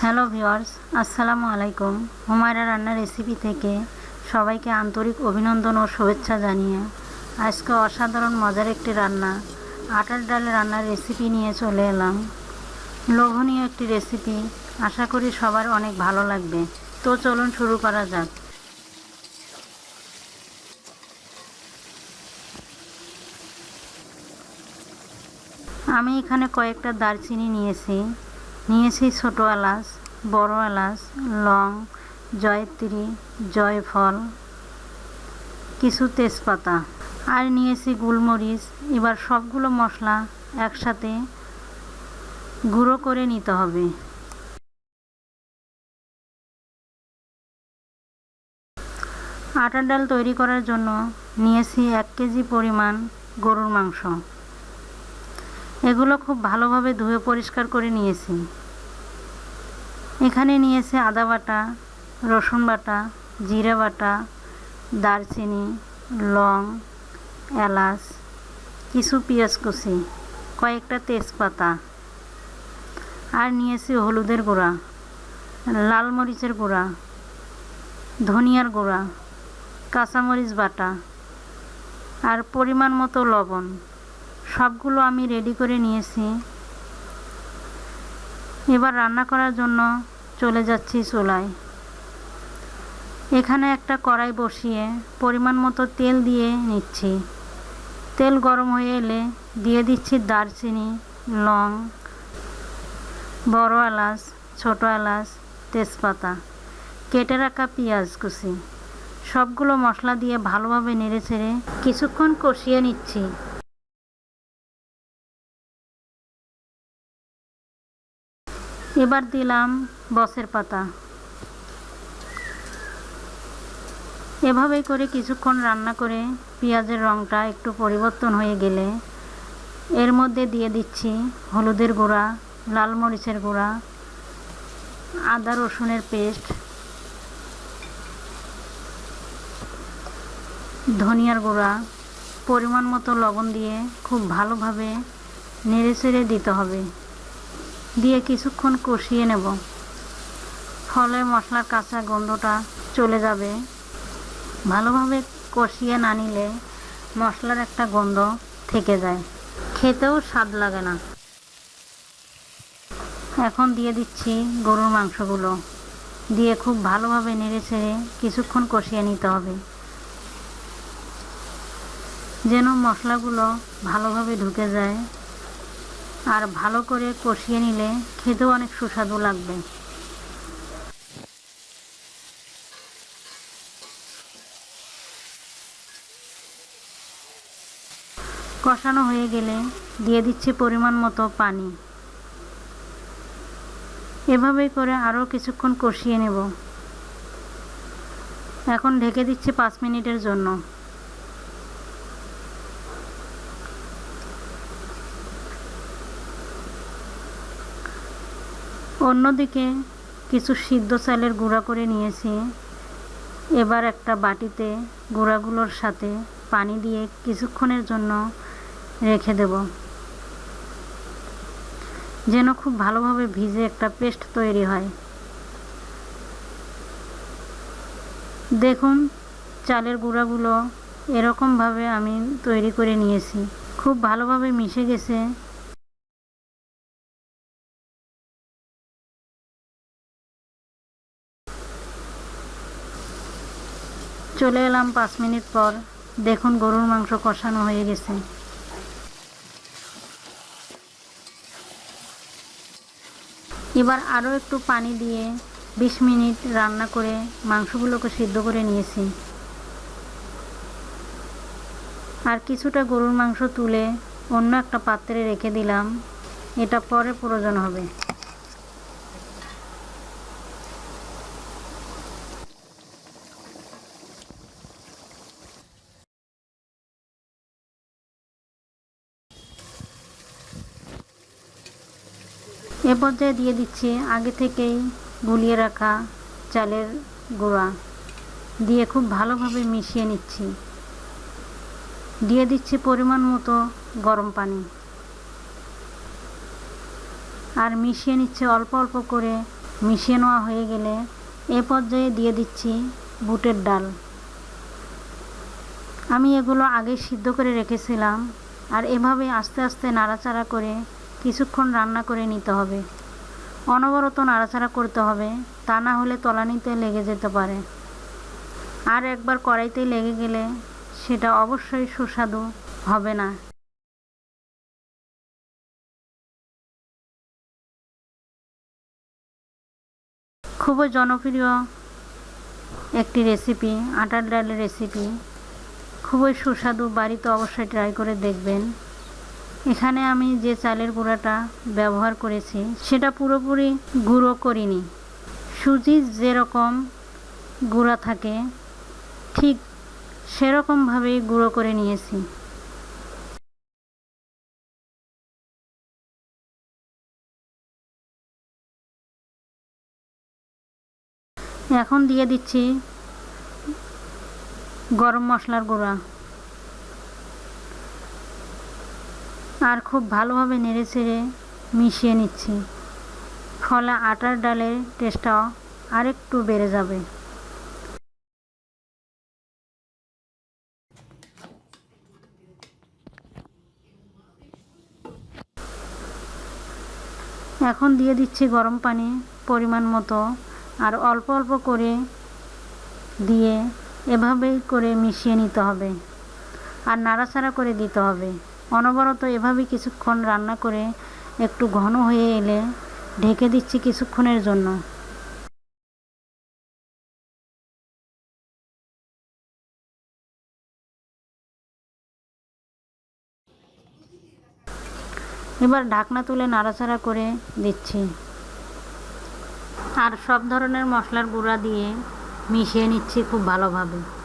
Hello viewers আসসালামু আলাইকুম। হুমায়রা রান্নার রেসিপি থেকে সবাইকে আন্তরিক অভিনন্দন ও শুভেচ্ছা জানিয়ে আজকে অসাধারণ মজার একটি রান্না আটার ডালে রান্নার রেসিপি নিয়ে চলে এলাম। লোভনীয় একটি রেসিপি আশা করি সবার অনেক ভালো লাগবে। তো চলুন শুরু করা যাক। আমি এখানে কয়েকটা দারচিনি নিয়েছি। নিয়েছি ছোটো এলাচ, বড় এলাচ, লং, জয়ত্রী, জয়ফল, কিছু তেজপাতা। আর নিয়েছি গোলমরিচ। এবার সবগুলো মশলা একসাথে গুঁড়ো করে নিতে হবে। আটার ডাল তৈরি করার জন্য নিয়েছি এক কেজি পরিমাণ গরুর মাংস। এগুলো খুব ভালোভাবে ধুয়ে পরিষ্কার করে নিয়েছি। এখানে নিয়েছে আদা বাটা, রসুন বাটা, জিরে বাটা, দারচিনি, লং, এলাচ, কিছু পেঁয়াজ কুচি, কয়েকটা তেজপাতা। আর নিয়েছি হলুদের গুঁড়া, লাল মরিচের গুঁড়া, ধনিয়ার গুঁড়া, কাঁচামরিচ বাটা, আর পরিমাণ মতো লবণ। সবগুলো আমি রেডি করে নিয়েছি। এবার রান্না করার জন্য চলে যাচ্ছি চুলায়। এখানে একটা কড়াই বসিয়ে পরিমাণ মতো তেল দিয়ে নিচ্ছি। তেল গরম হয়ে এলে দিয়ে দিচ্ছি দারচিনি, লং, বড় এলাচ, ছোটো এলাচ, তেজপাতা, কেটে রাখা পেঁয়াজ কুচি। সবগুলো মশলা দিয়ে ভালোভাবে নেড়ে ছেড়ে কিছুক্ষণ কষিয়ে নিচ্ছি। এবার দিলাম বসের পাতা। এভাবেই করে কিছুক্ষণ রান্না করে পেঁয়াজের রঙটা একটু পরিবর্তন হয়ে গেলে এর মধ্যে দিয়ে দিচ্ছি হলুদের গুঁড়া, লাল মরিচের গুঁড়া, আদা রসুনের পেস্ট, ধনিয়ার গুঁড়া, পরিমাণ মতো লবণ দিয়ে খুব ভালোভাবে নেড়ে দিতে হবে। দিয়ে কিছুক্ষণ কষিয়ে নেব। ফলে মশলার কাঁচা গন্ধটা চলে যাবে। ভালোভাবে কষিয়ে না নিলে মশলার একটা গন্ধ থেকে যায়। খেতেও স্বাদ লাগে না। এখন দিয়ে দিচ্ছি গরুর মাংসগুলো। দিয়ে খুব ভালোভাবে নেড়ে ছেড়ে কিছুক্ষণ কষিয়ে নিতে হবে। যেন মশলাগুলো ভালোভাবে ঢুকে যায়। আর ভালো করে কষিয়ে নিলে খেতেও অনেক সুস্বাদু লাগবে। কষানো হয়ে গেলে দিয়ে দিচ্ছি পরিমাণ মতো পানি। এভাবেই করে আরও কিছুক্ষণ কষিয়ে নেব। এখন ঢেকে দিচ্ছি পাঁচ মিনিটের জন্য। অন্যদিকে কিছু সিদ্ধ চালের গুঁড়া করে নিয়েছি। এবার একটা বাটিতে গুঁড়াগুলোর সাথে পানি দিয়ে কিছুক্ষণের জন্য রেখে দেব। যেন খুব ভালোভাবে ভিজে একটা পেস্ট তৈরি হয়। দেখুন, চালের গুঁড়াগুলো এরকমভাবে আমি তৈরি করে নিয়েছি। খুব ভালোভাবে মিশে গেছে। চলে এলাম পাঁচ মিনিট পর। দেখুন গরুর মাংস কষানো হয়ে গেছে। এবার আরও একটু পানি দিয়ে বিশ মিনিট রান্না করে মাংসগুলোকে সিদ্ধ করে নিয়েছি। আর কিছুটা গরুর মাংস তুলে অন্য একটা পাত্রে রেখে দিলাম। এটা পরে প্রয়োজন হবে। এ পর্যায়ে দিয়ে দিচ্ছি আগে থেকেই গুলিয়ে রাখা চালের গুঁড়া। দিয়ে খুব ভালোভাবে মিশিয়ে নিচ্ছি। দিয়ে দিচ্ছি পরিমাণ মতো গরম পানি। আর মিশিয়ে নিচ্ছে অল্প অল্প করে মিশিয়ে নেওয়া হয়ে গেলে এ পর্যায়ে দিয়ে দিচ্ছি বুটের ডাল। আমি এগুলো আগে সিদ্ধ করে রেখেছিলাম আর এভাবে আস্তে আস্তে নাড়াচাড়া করে কিছুক্ষণ রান্না করে নিতে হবে। অনবরত নাড়াচাড়া করতে হবে, তা না হলে তলানিতে লেগে যেতে পারে। আর একবার কড়াইতে লেগে গেলে সেটা অবশ্যই সুস্বাদু হবে না। খুবই জনপ্রিয় একটি রেসিপি আটার ডালের রেসিপি খুবই সুস্বাদু, বাড়িতে অবশ্যই ট্রাই করে দেখবেন। এখানে আমি যে চালের গুঁড়াটা ব্যবহার করেছি, সেটা পুরোপুরি গুঁড়ো করিনি। সুজি যেরকম গুঁড়া থাকে, ঠিক সেরকমভাবেই গুঁড়ো করে নিয়েছি। এখন দিয়ে দিচ্ছি গরম মশলার গুঁড়া। আর খুব ভালোভাবে নেড়ে চেড়ে মিশিয়ে নিচ্ছি। ফলে আটার ডালের টেস্টটাও আরেকটু বেড়ে যাবে। এখন দিয়ে দিচ্ছি গরম পানি পরিমাণ মতো আর অল্প অল্প করে দিয়ে এভাবেই করে মিশিয়ে নিতে হবে। আর নাড়াচাড়া করে দিতে হবে। অনবরত এভাবে কিছুক্ষণ রান্না করে একটু ঘন হয়ে এলে ঢেকে দিচ্ছি কিছুক্ষণের জন্য। এবার ঢাকনা তুলে নাড়াচাড়া করে দিচ্ছি। আর সব ধরনের মশলার গুঁড়া দিয়ে মিশিয়ে নিচ্ছি খুব ভালোভাবে।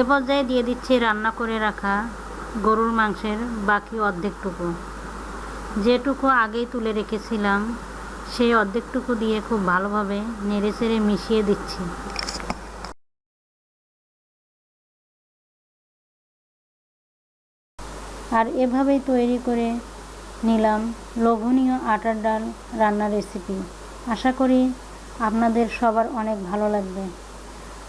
এ পর্যায়ে দিয়ে দিচ্ছি রান্না করে রাখা গরুর মাংসের বাকি অর্ধেকটুকু। যেটুকু আগেই তুলে রেখেছিলাম, সেই অর্ধেকটুকু দিয়ে খুব ভালোভাবে নেড়ে চেড়ে মিশিয়ে দিচ্ছি। আর এভাবেই তৈরি করে নিলাম লোভনীয় আটার ডাল রান্নার রেসিপি আশা করি আপনাদের সবার অনেক ভালো লাগবে।